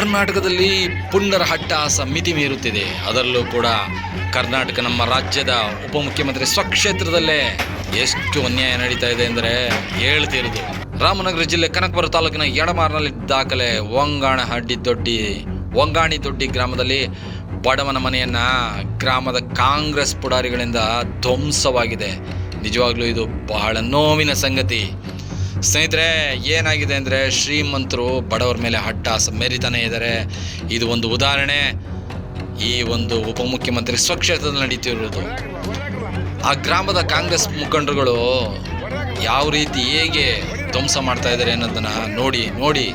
ಕರ್ನಾಟಕದಲ್ಲಿ ಪುಂಡರ ಹಟ್ಟಾಸ ಸಮಿತಿ ಮೀರುತ್ತಿದೆ. ಅದರಲ್ಲೂ ಕೂಡ ಕರ್ನಾಟಕ ನಮ್ಮ ರಾಜ್ಯದ ಉಪಮುಖ್ಯಮಂತ್ರಿ ಸ್ವಕ್ಷೇತ್ರದಲ್ಲೇ ಎಷ್ಟು ಅನ್ಯಾಯ ನಡೀತಾ ಇದೆ ಅಂದರೆ ಹೇಳ್ತಿರೋದು. ರಾಮನಗರ ಜಿಲ್ಲೆ ಕನಕಪುರ ತಾಲೂಕಿನ ಎಡಮಾರ್ನಲ್ಲಿ ದಾಖಲೆ ಒಂಗಾಣ ಹಡ್ಡಿ ದೊಡ್ಡಿ ಒಂಗಾಣಿ ದೊಡ್ಡಿ ಗ್ರಾಮದಲ್ಲಿ ಬಡವನ ಮನೆಯನ್ನ ಗ್ರಾಮದ ಕಾಂಗ್ರೆಸ್ ಪುಡಾರಿಗಳಿಂದ ಧ್ವಂಸವಾಗಿದೆ. ನಿಜವಾಗ್ಲೂ ಇದು ಬಹಳ ನೋವಿನ ಸಂಗತಿ. ಸ್ನೇಹಿತರೆ, ಏನಾಗಿದೆ ಅಂದರೆ ಶ್ರೀಮಂತರು ಬಡವರ ಮೇಲೆ ಹಟ್ಟ ಮೆರಿತಾನೆ ಇದ್ದಾರೆ. ಇದು ಒಂದು ಉದಾಹರಣೆ. ಈ ಒಂದು ಉಪಮುಖ್ಯಮಂತ್ರಿ ಸ್ವಕ್ಷೇತ್ರದಲ್ಲಿ ನಡೀತಿರೋದು ಆ ಗ್ರಾಮದ ಕಾಂಗ್ರೆಸ್ ಮುಖಂಡರುಗಳು ಯಾವ ರೀತಿ ಹೇಗೆ ಧ್ವಂಸ ಮಾಡ್ತಾ ಇದ್ದಾರೆ ಅನ್ನೋದನ್ನು ನೋಡಿ ನೋಡಿ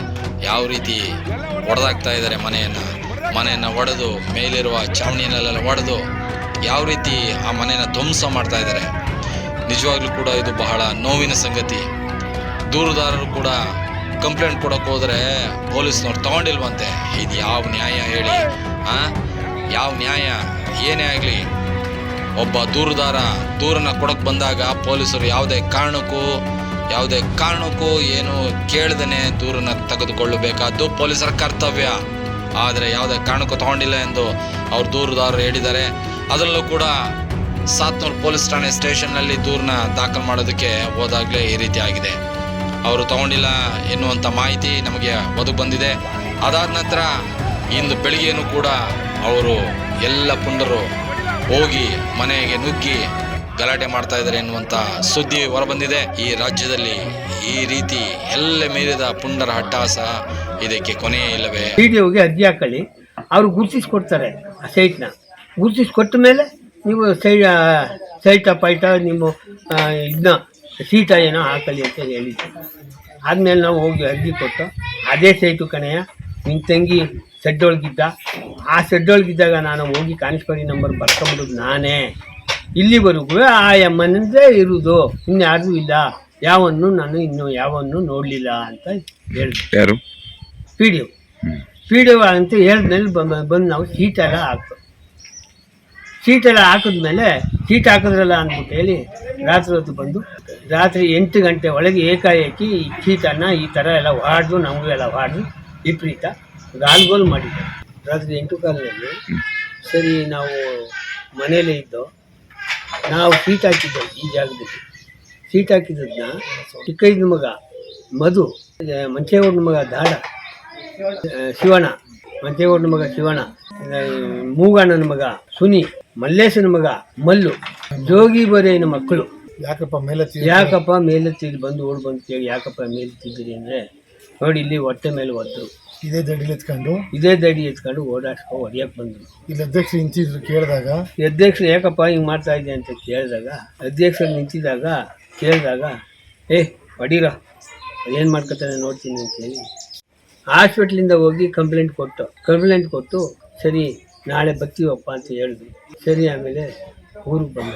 ಯಾವ ರೀತಿ ಒಡೆದಾಗ್ತಾ ಇದ್ದಾರೆ ಮನೆಯನ್ನು ಮನೆಯನ್ನು ಒಡೆದು, ಮೇಲಿರುವ ಚಾವಣಿಯಲ್ಲೆಲ್ಲ ಒಡೆದು ಯಾವ ರೀತಿ ಆ ಮನೆಯನ್ನು ಧ್ವಂಸ ಮಾಡ್ತಾ ಇದ್ದಾರೆ. ನಿಜವಾಗ್ಲೂ ಕೂಡ ಇದು ಬಹಳ ನೋವಿನ ಸಂಗತಿ. ದೂರುದಾರರು ಕೂಡ ಕಂಪ್ಲೇಂಟ್ ಕೊಡೋಕೆ ಹೋದರೆ ಪೊಲೀಸ್ನವ್ರು ತಗೊಂಡಿಲ್ವಂತೆ. ಇದು ಯಾವ ನ್ಯಾಯ ಹೇಳಿ? ಆ? ಯಾವ ನ್ಯಾಯ? ಏನೇ ಆಗಲಿ. ಒಬ್ಬ ದೂರುದಾರ ದೂರನ್ನ ಕೊಡಕ್ಕೆ ಬಂದಾಗ ಪೊಲೀಸರು ಯಾವುದೇ ಕಾರಣಕ್ಕೂ ಯಾವುದೇ ಕಾರಣಕ್ಕೂ ಏನು ಕೇಳ್ದೇನೆ ದೂರನ್ನ ತೆಗೆದುಕೊಳ್ಳಬೇಕಾದ್ದು ಪೊಲೀಸರ ಕರ್ತವ್ಯ. ಆದರೆ ಯಾವುದೇ ಕಾರಣಕ್ಕೂ ತಗೊಂಡಿಲ್ಲ ಎಂದು ಅವ್ರು ದೂರುದಾರರು ಹೇಳಿದ್ದಾರೆ. ಅದರಲ್ಲೂ ಕೂಡ ಸಾತ್ನೂರು ಪೊಲೀಸ್ ಠಾಣೆ ಸ್ಟೇಷನ್ನಲ್ಲಿ ದೂರನ್ನ ದಾಖಲು ಮಾಡೋದಕ್ಕೆ ಹೋದಾಗಲೇ ಈ ರೀತಿ ಆಗಿದೆ. ಅವರು ತಗೊಂಡಿಲ್ಲ ಎನ್ನುವಂಥ ಮಾಹಿತಿ ನಮಗೆ ಒದಗಿ ಬಂದಿದೆ. ಅದಾದ ನಂತರ ಇಂದು ಬೆಳಿಗ್ಗೆನೂ ಕೂಡ ಅವರು ಎಲ್ಲ ಪುಂಡರು ಹೋಗಿ ಮನೆಗೆ ನುಗ್ಗಿ ಗಲಾಟೆ ಮಾಡ್ತಾ ಇದ್ದಾರೆ ಎನ್ನುವಂಥ ಸುದ್ದಿ ಹೊರಬಂದಿದೆ. ಈ ರಾಜ್ಯದಲ್ಲಿ ಈ ರೀತಿ ಎಲ್ಲ ಮೀರಿದ ಪುಂಡರ ಹಟ್ಟಾಸ ಇದಕ್ಕೆ ಕೊನೆಯೇ ಇಲ್ಲವೇ? ವಿಡಿಯೋಗೆ ಅರ್ಜಿ ಹಾಕೊಳ್ಳಿ ಅವರು ಗುರುತಿಸ್ಕೊಡ್ತಾರೆ ಆ ಸೈಟ್ನ ಗುರುತಿಸ್ಕೊಟ್ಟ ಮೇಲೆ ನೀವು ಸೈ ಸೈಟ, ಪೈಟ, ನಿಮ್ಮ ಇದನ್ನ ಸೀಟ ಏನೋ ಹಾಕಲಿ ಅಂತ ಹೇಳಿದ್ದೆ ಆದಮೇಲೆ ನಾವು ಹೋಗಿ ಅರ್ಜಿ ಕೊಟ್ಟು ಅದೇ ಸೈಟು ಕಣೆಯ ನಿನ್ನ ತಂಗಿ ಸೆಡ್ಡೊಳಗಿದ್ದ ಆ ಸೆಡ್ಡೊಳಗಿದ್ದಾಗ ನಾನು ಹೋಗಿ ಕಾನ್ಸ್ಪರಿ ನಂಬರ್ ಬರ್ಕೊಂಬಿಡೋದು ನಾನೇ. ಇಲ್ಲಿವರೆಗೂ ಆ ಎಮ್ಮನದೇ ಇರುವುದು ಇನ್ಯಾರೂ ಇಲ್ಲ. ಯಾವನ್ನು ನಾನು ಇನ್ನು ಯಾವನ್ನು ನೋಡಲಿಲ್ಲ ಅಂತ ಹೇಳಿದೆ. ಯಾರು? P D O P D O ಅಂತ ಹೇಳಿದ್ಮೇಲೆ ಬಂದು ನಾವು ಸೀಟೆಲ್ಲ ಹಾಕ್ತು ಸೀಟೆಲ್ಲ ಹಾಕಿದ್ಮೇಲೆ ಸೀಟ್ ಹಾಕಿದ್ರಲ್ಲ ಅಂದ್ಬಿಟ್ಟು ಹೇಳಿ ರಾತ್ರಿ ಹೊತ್ತು ಬಂದು ರಾತ್ರಿ ಎಂಟು ಗಂಟೆ ಒಳಗೆ ಏಕಾಏಕಿ ಈ ಸೀಟನ್ನ ಈ ಥರ ಎಲ್ಲ ಹೊಡೆದು ನಮಗೂ ಎಲ್ಲ ಹೊಡೆದು ವಿಪರೀತ ಗಾಲ್ಗೋಲ್ ಮಾಡಿದ್ದೆ. ರಾತ್ರಿ ಎಂಟು ಕಾಲದಲ್ಲಿ ಸರಿ ನಾವು ಮನೇಲೇ ಇದ್ದು, ನಾವು ಸೀಟ್ ಹಾಕಿದ್ದೆ ಈ ಜಾಗದಲ್ಲಿ. ಸೀಟ್ ಹಾಕಿದ್ದನ್ನ ಚಿಕ್ಕೈದ ಮಗ ಮಧು ಮಂಚೇಗೌಡನ ಮಗ ದಾಡ ಶಿವಣ್ಣ, ಮಂಚೇಗೌಡನ ಮಗ ಶಿವಣ್ಣ ಮೂಗಣ್ಣನ ಮಗ ಸುನಿ ಮಲ್ಲೇಶನ ಮಗ ಮಲ್ಲು. ಜೋಗಿ ಬರೆಯನ ಮಕ್ಕಳು. ಯಾಕಪ್ಪ ಮೇಲೆತ್ತಿ ಯಾಕಪ್ಪ ಮೇಲೆತ್ತಿದ್ದು ಬಂದು ಓಡ್ ಬಂದು ಕೇಳಿ ಯಾಕಪ್ಪ ಮೇಲೆತ್ತಿದ್ದೀರಿ ಅಂದರೆ ನೋಡಿ ಇಲ್ಲಿ ಹೊಟ್ಟೆ ಮೇಲೆ ಒತ್ತರು ಇದೇ ದಡಿ ಎತ್ಕೊಂಡು? ಇದೇ ದಡಿ ಎತ್ಕೊಂಡು ಓಡಾಡ್ಸ್ಕೊ ಹೊಡಿಯಕ್ಕೆ ಬಂದರು. ಇಲ್ಲಿ ಅಧ್ಯಕ್ಷರು ನಿಂತಿದ್ರು ಕೇಳಿದಾಗ? ಅಧ್ಯಕ್ಷರು ಯಾಕಪ್ಪ ಹಿಂಗೆ ಮಾಡ್ತಾ ಇದ್ದೆ ಅಂತ ಕೇಳಿದಾಗ ಅಧ್ಯಕ್ಷರು ನಿಂತಿದ್ದಾಗ ಕೇಳಿದಾಗ ಏ ಹೊಡೀರ ಏನು ಮಾಡ್ಕೊತಾನೆ ನೋಡ್ತೀನಿ ಅಂತೇಳಿ ಹಾಸ್ಪಿಟ್ಲಿಂದ ಹೋಗಿ ಕಂಪ್ಲೇಂಟ್ ಕೊಟ್ಟು ಕಂಪ್ಲೇಂಟ್ ಕೊಟ್ಟು ಸರಿ ನಾಳೆ ಬರ್ತೀವಪ್ಪ ಅಂತ ಹೇಳಿದ್ವಿ ಸರಿ ಆಮೇಲೆ ಊರಿಗೆ ಬಂದ